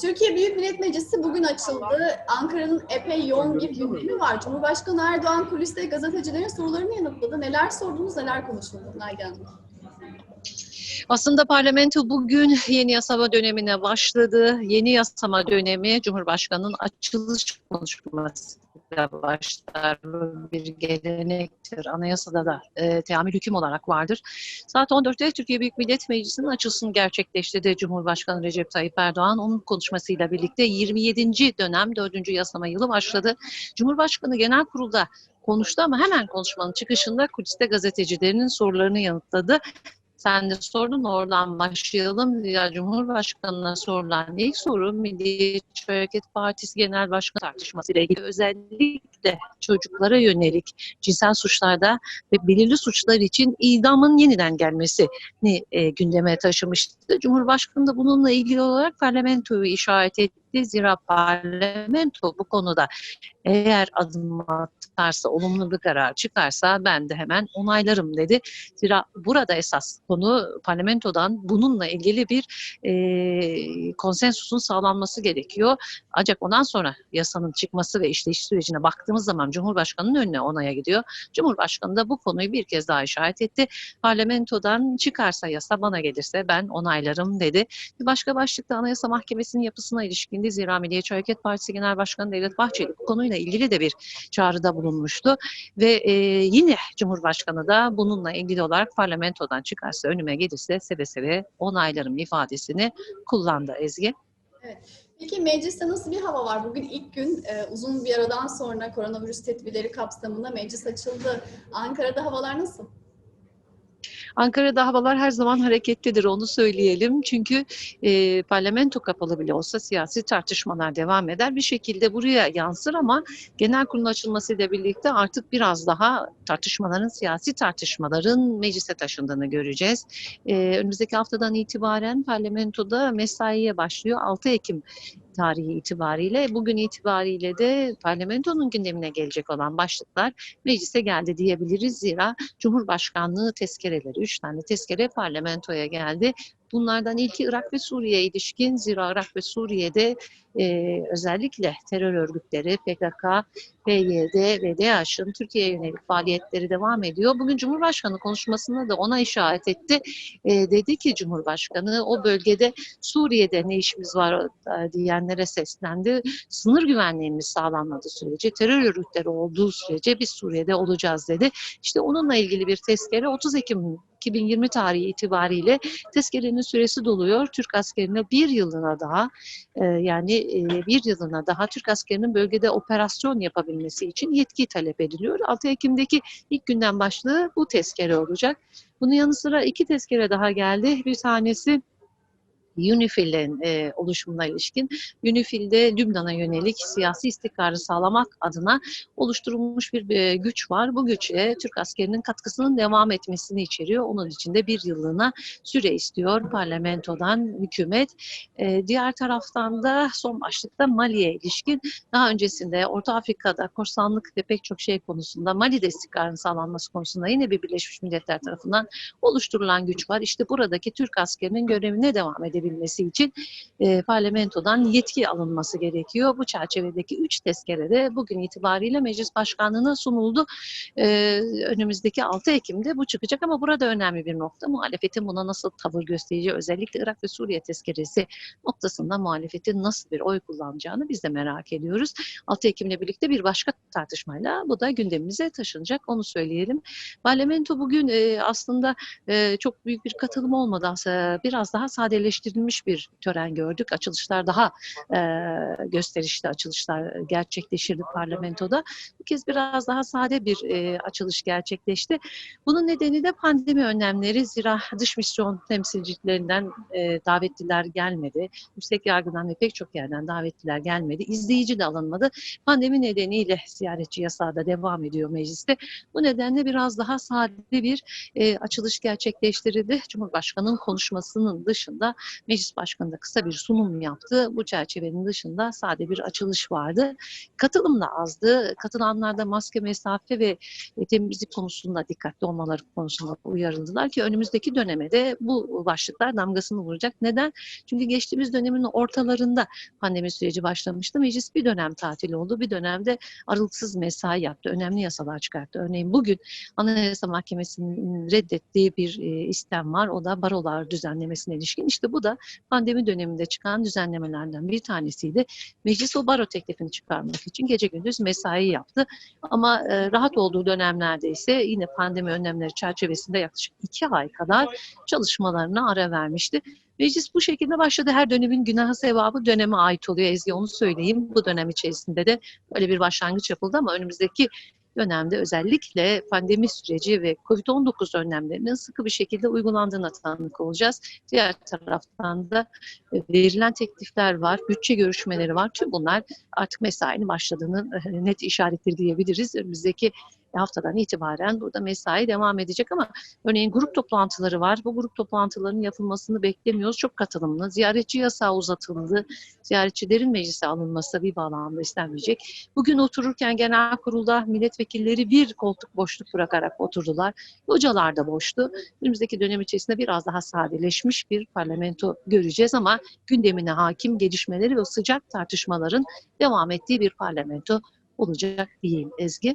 Türkiye Büyük Millet Meclisi bugün açıldı. Ankara'nın epey yoğun bir gündemi var. Cumhurbaşkanı Erdoğan kuliste gazetecilerin sorularını yanıtladı. Neler sordunuz, neler konuşuldu Nagihan Hanım? Aslında parlamento bugün yeni yasama dönemine başladı. Yeni yasama dönemi Cumhurbaşkanı'nın açılış konuşmasıyla başlar. Bir gelenektir. Anayasada da e, teamül hüküm olarak vardır. Saat 14'te Türkiye Büyük Millet Meclisi'nin açılışını gerçekleştirdi Cumhurbaşkanı Recep Tayyip Erdoğan. Onun konuşmasıyla birlikte 27. dönem 4. yasama yılı başladı. Cumhurbaşkanı Genel Kurul'da konuştu ama hemen konuşmanın çıkışında kuliste gazetecilerinin sorularını yanıtladı. Sen de sordun oradan başlayalım. Ya Cumhurbaşkanı'na sorulan ilk soru Milliyetçi Hareket Partisi Genel Başkanı tartışması ile ilgili özellikle çocuklara yönelik cinsel suçlarda ve belirli suçlar için idamın yeniden gelmesini e, gündeme taşımıştı. Cumhurbaşkanı da bununla ilgili olarak parlamentoyu işaret etti. Zira parlamento bu konuda eğer adım atarsa, olumlu bir karar çıkarsa ben de hemen onaylarım dedi. Zira burada esas konu parlamentodan bununla ilgili bir e, konsensusun sağlanması gerekiyor. Ancak ondan sonra yasanın çıkması ve işleyiş sürecine baktığımız zaman Cumhurbaşkanı'nın önüne onaya gidiyor. Cumhurbaşkanı da bu konuyu bir kez daha işaret etti. Parlamentodan çıkarsa yasa bana gelirse ben onaylarım dedi. Bir başka başlıkta Anayasa Mahkemesi'nin yapısına ilişkindi. Zira Milliyetçi Hareket Partisi Genel Başkanı Devlet Bahçeli bu konuyla ilgili de bir çağrıda bulunmuştu. Ve e, yine Cumhurbaşkanı da bununla ilgili olarak parlamentodan çıkarsa önüme gelirse seve seve onaylarım ifadesini kullandı Ezgi. Peki mecliste nasıl bir hava var? Bugün ilk gün e, uzun bir aradan sonra koronavirüs tedbirleri kapsamında meclis açıldı. Ankara'da havalar nasıl? Ankara'da havalar her zaman hareketlidir onu söyleyelim. Çünkü e, parlamento kapalı bile olsa siyasi tartışmalar devam eder. Bir şekilde buraya yansır ama genel kurulun açılmasıyla birlikte artık biraz daha tartışmaların, siyasi tartışmaların meclise taşındığını göreceğiz. E, önümüzdeki haftadan itibaren parlamentoda mesaiye başlıyor. 6 Ekim tarihi itibariyle bugün itibariyle de parlamentonun gündemine gelecek olan başlıklar meclise geldi diyebiliriz. Zira Cumhurbaşkanlığı tezkereleri, üç tane tezkere parlamentoya geldi. Bunlardan ilki Irak ve Suriye'ye ilişkin. Zira Irak ve Suriye'de e, özellikle terör örgütleri PKK, PYD ve DAEŞ'ın Türkiye'ye yönelik faaliyetleri devam ediyor. Bugün Cumhurbaşkanı konuşmasında da ona işaret etti. E, dedi ki Cumhurbaşkanı o bölgede Suriye'de ne işimiz var e, diyenlere seslendi. Sınır güvenliğimiz sağlanmadığı sürece, terör örgütleri olduğu sürece biz Suriye'de olacağız dedi. İşte onunla ilgili bir tezkere 30 Ekim 2020 tarihi itibariyle tezkerenin süresi doluyor. Türk askerine bir yılına daha e, yani e, bir yılına daha Türk askerinin bölgede operasyon yapabilmesi için yetki talep ediliyor. 6 Ekim'deki ilk günden başlığı bu tezkere olacak. Bunun yanı sıra iki tezkere daha geldi. Bir tanesi UNIFIL'in e, oluşumuna ilişkin UNIFIL'de Lübnan'a yönelik siyasi istikrarı sağlamak adına oluşturulmuş bir e, güç var. Bu güçe Türk askerinin katkısının devam etmesini içeriyor. Onun için de bir yıllığına süre istiyor parlamentodan hükümet. E, diğer taraftan da son başlıkta Mali'ye ilişkin daha öncesinde Orta Afrika'da korsanlık ve pek çok şey konusunda Mali'de istikrarın sağlanması konusunda yine bir Birleşmiş Milletler tarafından oluşturulan güç var. İşte buradaki Türk askerinin görevine devam edebilmesi için e, parlamentodan yetki alınması gerekiyor. Bu çerçevedeki üç tezkere de bugün itibariyle meclis başkanlığına sunuldu. E, önümüzdeki 6 Ekim'de bu çıkacak ama burada önemli bir nokta muhalefetin buna nasıl tavır göstereceği özellikle Irak ve Suriye tezkeresi noktasında muhalefetin nasıl bir oy kullanacağını biz de merak ediyoruz. 6 Ekim'le birlikte bir başka tartışmayla bu da gündemimize taşınacak onu söyleyelim. Parlamento bugün e, aslında e, çok büyük bir katılım olmadan biraz daha sadeleştirilmiş bir tören gördük. Açılışlar daha e, gösterişli açılışlar gerçekleşirdi parlamentoda. Bu kez biraz daha sade bir e, açılış gerçekleşti. Bunun nedeni de pandemi önlemleri. Zira dış misyon temsilcilerinden e, davetliler gelmedi. Yüksek yargıdan ve pek çok yerden davetliler gelmedi. İzleyici de alınmadı. Pandemi nedeniyle ziyaretçi yasağı da devam ediyor mecliste. Bu nedenle biraz daha sade bir e, açılış gerçekleştirildi. Cumhurbaşkanının konuşmasının dışında Meclis Başkanı da kısa bir sunum yaptı. Bu çerçevenin dışında sade bir açılış vardı. Katılım da azdı. Katılanlar da maske, mesafe ve e, temizlik konusunda dikkatli olmaları konusunda uyarıldılar ki önümüzdeki döneme de bu başlıklar damgasını vuracak. Neden? Çünkü geçtiğimiz dönemin ortalarında pandemi süreci başlamıştı. Meclis bir dönem tatil oldu. Bir dönemde aralıksız mesai yaptı. Önemli yasalar çıkarttı. Örneğin bugün Anayasa Mahkemesi'nin reddettiği bir e, istem var. O da barolar düzenlemesine ilişkin. İşte bu da pandemi döneminde çıkan düzenlemelerden bir tanesiydi. Meclis o baro teklifini çıkarmak için gece gündüz mesai yaptı. Ama e, rahat olduğu dönemlerde ise yine pandemi önlemleri çerçevesinde yaklaşık iki ay kadar çalışmalarına ara vermişti. Meclis bu şekilde başladı. Her dönemin günah sevabı döneme ait oluyor. Ezgi onu söyleyeyim. Bu dönem içerisinde de böyle bir başlangıç yapıldı ama önümüzdeki dönemde özellikle pandemi süreci ve COVID-19 önlemlerinin sıkı bir şekilde uygulandığına tanık olacağız. Diğer taraftan da e, verilen teklifler var, bütçe görüşmeleri var. Tüm bunlar artık mesainin başladığının e, net işaretleri diyebiliriz. Önümüzdeki haftadan itibaren burada mesai devam edecek ama örneğin grup toplantıları var. Bu grup toplantılarının yapılmasını beklemiyoruz. Çok katılımlı. Ziyaretçi yasağı uzatıldı. Ziyaretçilerin meclise alınması bir bağlamda istenmeyecek. Bugün otururken genel kurulda milletvekilleri bir koltuk boşluk bırakarak oturdular. Hocalar da boştu. Önümüzdeki dönem içerisinde biraz daha sadeleşmiş bir parlamento göreceğiz ama gündemine hakim gelişmeleri ve sıcak tartışmaların devam ettiği bir parlamento olacak diyeyim Ezgi.